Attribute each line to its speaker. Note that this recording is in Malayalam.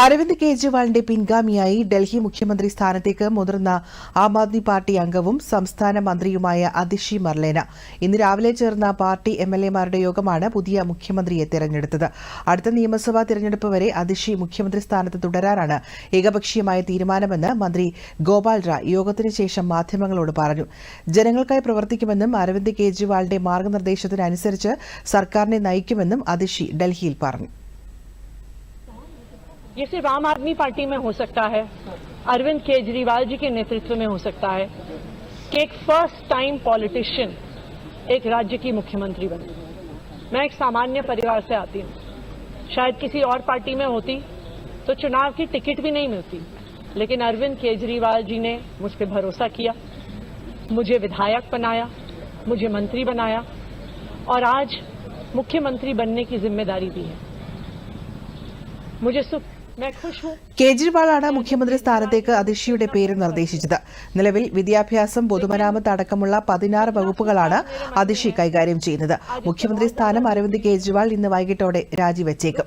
Speaker 1: അരവിന്ദ് കെജ്രിവാളിന്റെ പിൻഗാമിയായി ഡൽഹി മുഖ്യമന്ത്രി സ്ഥാനത്തേക്ക് മുതിർന്ന ആം ആദ്മി പാർട്ടി അംഗവും സംസ്ഥാന മന്ത്രിയുമായ അതിഷി മർലേന. ഇന്ന് രാവിലെ ചേർന്ന പാർട്ടി എം എൽ യോഗമാണ് പുതിയ മുഖ്യമന്ത്രിയെ തെരഞ്ഞെടുത്തത്. അടുത്ത നിയമസഭാ തെരഞ്ഞെടുപ്പ് വരെ അതിഷി മുഖ്യമന്ത്രി സ്ഥാനത്ത് തുടരാനാണ് ഏകപക്ഷീയമായ തീരുമാനമെന്ന് മന്ത്രി ഗോപാൽ റാ യോഗത്തിന് ശേഷം മാധ്യമങ്ങളോട് പറഞ്ഞു. ജനങ്ങൾക്കായി പ്രവർത്തിക്കുമെന്നും അരവിന്ദ് കെജ്രിവാളിന്റെ മാർഗനിർദ്ദേശത്തിനനുസരിച്ച് സർക്കാരിനെ നയിക്കുമെന്നും അതിഷി ഡൽഹിയിൽ പറഞ്ഞു.
Speaker 2: ये सिर्फ़ आम आदमी पार्टी में हो सकता है। अरविंद केजरीवाल जी के नेतृत्व में हो सकता है। कि एक फ़र्स्ट टाइम पॉलिटिशियन एक राज्य की मुख्यमंत्री बने। मैं एक सामान्य परिवार से आती हूँ। शायद किसी और पार्टी में होती तो चुनाव की टिकट भी नहीं मिलती। लेकिन अरविंद केजरीवाल जी ने मुझ पर भरोसा किया, मुझे विधायक बनाया, मुझे मंत्री बनाया, और आज मुख्यमंत्री बनने की ज़िम्मेदारी दी है। मुझे सुख
Speaker 1: കേജ്രിവാളാണ് മുഖ്യമന്ത്രി സ്ഥാനത്തേക്ക് അതിഷിയുടെ പേര് നിർദ്ദേശിച്ചത്. നിലവിൽ വിദ്യാഭ്യാസം പൊതുമരാമത്ത് അടക്കമുള്ള പതിനാറ് വകുപ്പുകളാണ് അതിഷി കൈകാര്യം ചെയ്യുന്നത്. മുഖ്യമന്ത്രി സ്ഥാനം അരവിന്ദ് കേജ്രിവാൾ ഇന്ന് വൈകിട്ടോടെ രാജിവെച്ചേക്കും.